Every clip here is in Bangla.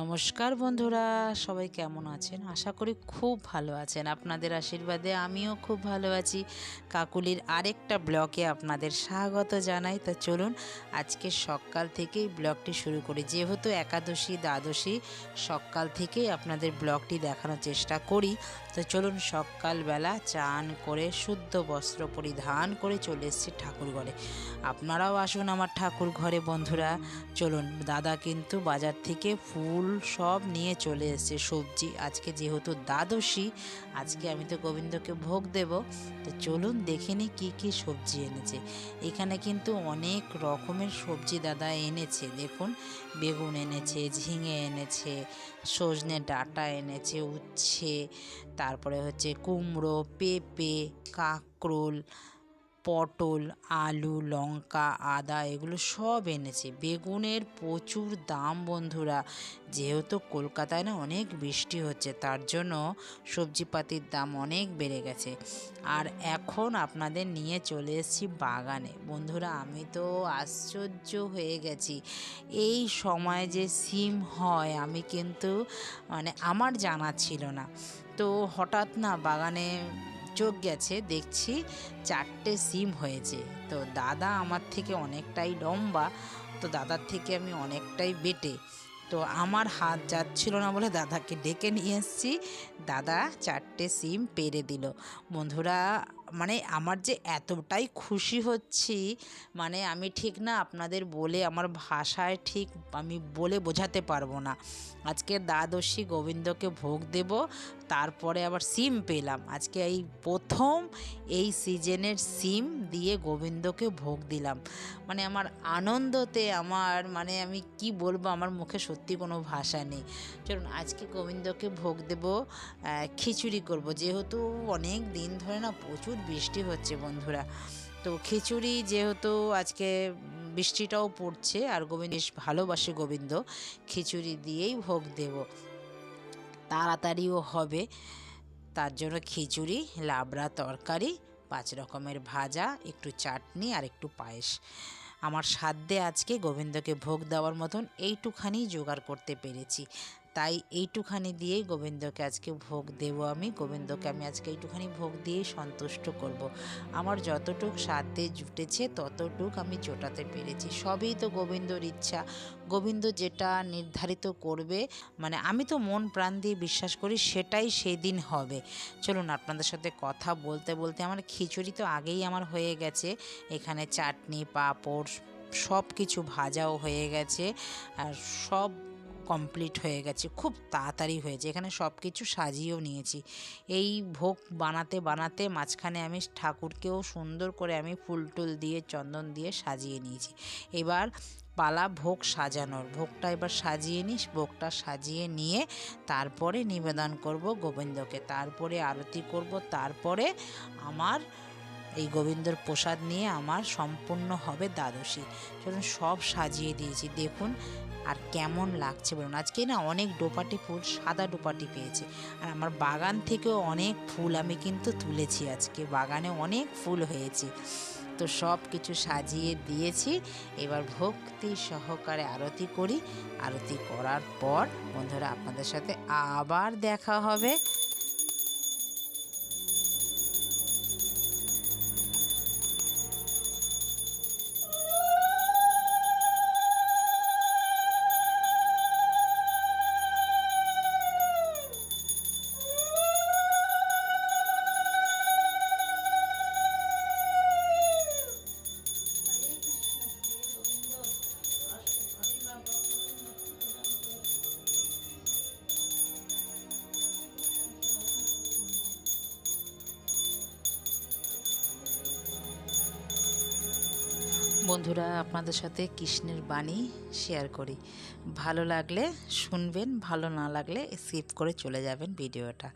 নমস্কার বন্ধুরা, সবাই কেমন আছেন? আশা করি খুব ভালো আছেন। আপনাদের আশীর্বাদে আমিও খুব ভালো আছি। কাকুলির আরেকটা ব্লকে আপনাদের স্বাগত জানাই। তা চলুন, আজকে সকাল থেকেই ব্লগটি শুরু করি। যেহেতু একাদশী, দ্বাদশী, সকাল থেকেই আপনাদের ব্লগটি দেখানোর চেষ্টা করি। তো চলুন সকালবেলা চান করে শুদ্ধ বস্ত্র পরিধান করে চলে এসেছি ঠাকুর ঘরে। আপনারাও আসুন আমার ঠাকুর ঘরে বন্ধুরা। চলুন, দাদা কিন্তু বাজার থেকে ফুল সব নিয়ে চলে এসেছে, সবজি। আজকে যেহেতু দ্বাদশী, আজকে আমি তো গোবিন্দকে ভোগ দেব। তো চলুন দেখে নিই কী কী সবজি এনেছে। এখানে কিন্তু অনেক রকমের সবজি দাদা এনেছে। দেখুন, বেগুন এনেছে, ঝিঙে এনেছে, সজনে ডাঁটা এনেছে, উচ্ছে তারপরে হচ্ছে কুমড়ো পেঁপে কাঁকরোল পটল, আলু, লঙ্কা, আদা এগুলো সব এনেছে। বেগুনের প্রচুর দাম বন্ধুরা। যেহেতু কলকাতায় না অনেক বৃষ্টি হচ্ছে, তার জন্য সবজিপাতির দাম অনেক বেড়ে গেছে। আর এখন আপনাদের নিয়ে চলে এসেছি বাগানে। বন্ধুরা, আমি তো আশ্চর্য হয়ে গেছি। এই সময় যে সিম হয়, আমি কিন্তু মানে আমার জানা ছিল না। তো হঠাৎ না বাগানে চোখ গেছে, দেখছি চারটে সিম হয়েছে। তো দাদা আমার থেকে অনেকটাই লম্বা, তো দাদার থেকে আমি অনেকটাই বেটে। তো আমার হাত যাচ্ছিল না বলে দাদাকে ডেকে নিয়ে এসেছি। দাদা চারটে সিম পেরে দিল। বন্ধুরা মানে আমার যে এতটাই খুশি হচ্ছি মানে আমি ঠিক না, আপনাদের বলে আমার ভাষায় ঠিক আমি বলে বোঝাতে পারব না। আজকে দ্বাদশী গোবিন্দকে ভোগ দেব তারপরে আবার সিম পেলাম। আজকে এই প্রথম এই সিজনের সিম দিয়ে গোবিন্দকে ভোগ দিলাম। মানে আমার আনন্দতে আমার মানে আমি কি বলব, আমার মুখে সত্যি কোনো ভাষা নেই। চলুন, আজকে গোবিন্দকে ভোগ দেব খিচুড়ি করব। যেহেতু অনেক দিন ধরে না প্রচুর বৃষ্টি হচ্ছে বন্ধুরা। তো খিচুড়ি যেহেতু আজকে বৃষ্টিটাও পড়ছে, আর গোবিন্দ বেশ ভালোবাসে গোবিন্দ, খিচুড়ি দিয়েই ভোগ দেব। তাড়াতাড়িও হবে। তার জন্য খিচুড়ি, লাবড়া তরকারি, পাঁচ রকমের ভাজা, একটু চাটনি আর একটু পায়েস। আমার সাধ্যে আজকে গোবিন্দকে ভোগ দেওয়ার মতন এইটুখানি জোগাড় করতে পেরেছি। তাই এইটুখানি দিয়েই গোবিন্দকে আজকে ভোগ দেব আমি। গোবিন্দকে আমি আজকে এইটুখানি ভোগ দিয়েই সন্তুষ্ট করব। আমার যতটুক সাধ্যে জুটেছে, ততটুক আমি জোটাতে পেরেছি। সবই তো গোবিন্দর ইচ্ছা। গোবিন্দ যেটা নির্ধারিত করবে মানে আমি তো মন প্রাণ দিয়ে বিশ্বাস করি সেটাই সেদিন হবে। চলুন আপনাদের সাথে কথা বলতে বলতে আমার খিচুড়ি তো আগেই আমার হয়ে গেছে। এখানে চাটনি, পাঁপড় সব কিছু ভাজাও হয়ে গেছে। আর সব কমপ্লিট হয়ে গেছে, খুব তাড়াতাড়ি হয়েছে। এখানে সব কিছু সাজিয়েও নিয়েছি। এই ভোগ বানাতে বানাতে মাঝখানে আমি ঠাকুরকেও সুন্দর করে আমি ফুল টুল দিয়ে, চন্দন দিয়ে সাজিয়ে নিয়েছি। এবার পালা ভোগ সাজানোর, ভোগটা এবার সাজিয়ে নিস, ভোগটা সাজিয়ে নিয়ে তারপরে নিবেদন করব গোবিন্দকে। তারপরে আরতি করব, তারপরে আমার এই গোবিন্দর প্রসাদ নিয়ে আমার সম্পূর্ণ হবে দ্বাদশী। চলুন সব সাজিয়ে দিয়েছি। দেখুন আর কেমন লাগছে বলুন? আজকে না অনেক ডোপাটি ফুল, সাদা ডোপাটি পেয়েছে। আর আমার বাগান থেকেও অনেক ফুল আমি কিন্তু তুলেছি আজকে। বাগানে অনেক ফুল হয়েছে। তো সব কিছু সাজিয়ে দিয়েছি। এবার ভক্তি সহকারে আরতি করি। আরতি করার পর বন্ধুরা আপনাদের সাথে আবার দেখা হবে। বন্ধুরা, আপনাদের সাথে কৃষ্ণের বাণী শেয়ার করি। ভালো লাগলে শুনবেন, ভালো না লাগলে স্কিপ করে চলে যাবেন ভিডিওটা।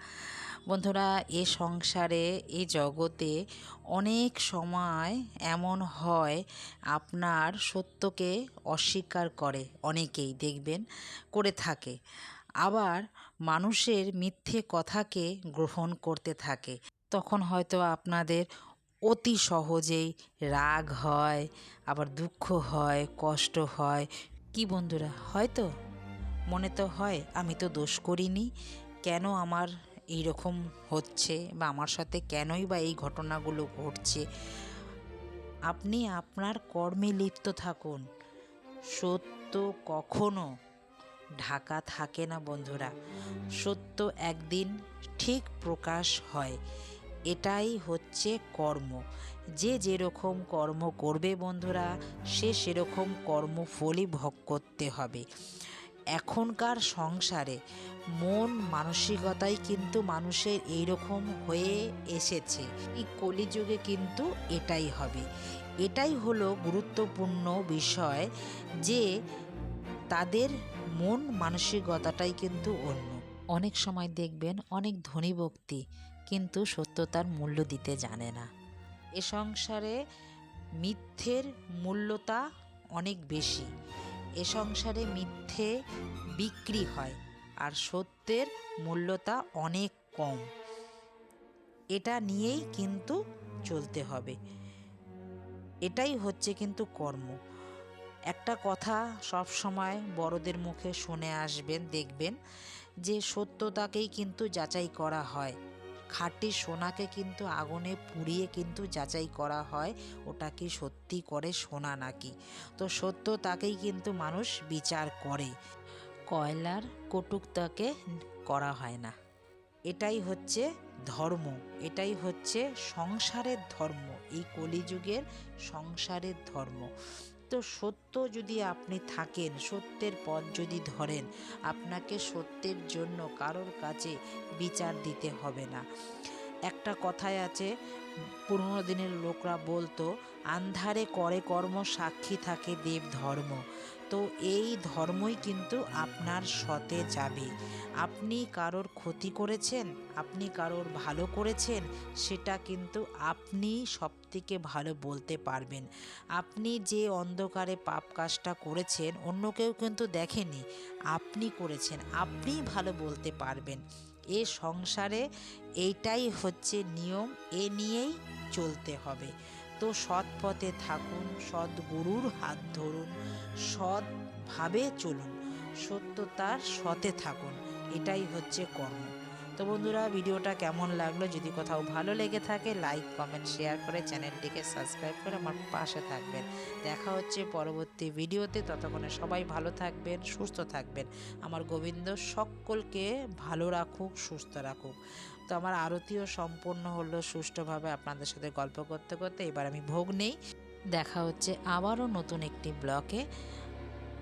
বন্ধুরা, এ সংসারে, এ জগতে অনেক সময় এমন হয়, আপনার সত্যকে অস্বীকার করে অনেকেই, দেখবেন, করে থাকে। আবার মানুষের মিথ্যে কথাকে গ্রহণ করতে থাকে। তখন হয়তো আপনাদের অতি সহজেই রাগ হয়, আবার দুঃখ হয়, কষ্ট হয়। কি বন্ধুরা, হয়তো? মনে তো হয়, আমি তো দোষ করিনি। কেন আমার এই রকম হচ্ছে বা আমার সাথে কেনই বা এই ঘটনাগুলো ঘটছে? আপনি আপনার কর্মে লিপ্ত থাকুন। সত্য কখনো ঢাকা থাকে না, বন্ধুরা। সত্য একদিন ঠিক প্রকাশ হয়। এটাই হচ্ছে কর্ম। যে যেরকম কর্ম করবে বন্ধুরা, সে সেরকম কর্মফলই ভোগ করতে হবে। এখনকার সংসারে মন মানসিকতাই কিন্তু মানুষের এইরকম হয়ে এসেছে। এই কলিযুগে কিন্তু এটাই হবে। এটাই হলো গুরুত্বপূর্ণ বিষয় যে তাদের মন মানসিকতাটাই কিন্তু অন্য। অনেক সময় দেখবেন অনেক ধনী ব্যক্তি কিন্তু সত্যতার মূল্য দিতে জানে না। এ সংসারে মিথ্যের মূল্যতা অনেক বেশি। এ সংসারে মিথ্যে বিক্রি হয় আর সত্যের মূল্যতা অনেক কম। এটা নিয়েই কিন্তু চলতে হবে। এটাই হচ্ছে কিন্তু কর্ম। একটা কথা সব সময় বড়দের মুখে শুনে আসবেন, দেখবেন যে সত্যতাকেই কিন্তু যাচাই করা হয়। খাঁটি সোনাকে কিন্তু আগুনে পুড়িয়ে কিন্তু যাচাই করা হয়, ওটা কি সত্যি করে সোনা নাকি? তো সত্য তাকেই কিন্তু মানুষ বিচার করে। কয়লার কটুকতাকে করা হয় না। এটাই হচ্ছে ধর্ম, এটাই হচ্ছে সংসারের ধর্ম, এই কলিযুগের সংসারের ধর্ম। তো সত্য যদি আপনি থাকেন, সত্যের পথ যদি ধরেন, আপনাকে সত্যের জন্য কারোর কাছে বিচার দিতে হবে না। একটা কথায় আছে, পুরনো দিনের লোকরা বলতো, আন্ধারে করে কর্ম, সাক্ষী থাকে দেব ধর্ম। তো এই ধর্মই কিন্তু আপনার সতে যাবে। আপনি কারোর ক্ষতি করেছেন, আপনি কারোর ভালো করেছেন, সেটা কিন্তু আপনি সবথেকে ভালো বলতে পারবেন। আপনি যে অন্ধকারে পাপ কাজটা করেছেন, অন্য কেউ কিন্তু দেখেনি, আপনি করেছেন আপনিই ভালো বলতে পারবেন। এ সংসারে এইটাই হচ্ছে নিয়ম, এ নিয়েই চলতে হবে। সৎ পথে থাকুন সৎ গুরুর হাত ধরুন, সৎভাবে চলুন, সত্যতার সতে থাকুন, এটাই হচ্ছে কর্ম। তো বন্ধুরা, ভিডিওটা কেমন লাগল? যদি কোথাও ভালো লেগে থাকে লাইক কমেন্ট শেয়ার করে চ্যানেলটিকে সাবস্ক্রাইব করে আমার পাশে থাকবেন। দেখা হচ্ছে পরবর্তী ভিডিওতে। ততক্ষণে সবাই ভালো থাকবেন, সুস্থ থাকবেন। আমার গোবিন্দ সকলকে ভালো রাখুক, সুস্থ রাখুক। তো আমার আরতিও সম্পূর্ণ হলো সুষ্ঠুভাবে আপনাদের সাথে গল্প করতে করতে। এবার আমি ভোগ নেই। দেখা হচ্ছে আবারও নতুন একটি ব্লকে।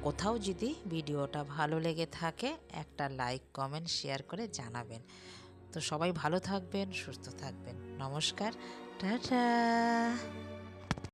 কোথাও যদি ভিডিওটা ভালো লেগে থাকে, একটা লাইক, কমেন্ট, শেয়ার করে জানাবেন। তো সবাই ভালো থাকবেন, সুস্থ থাকবেন। নমস্কার, টাটা।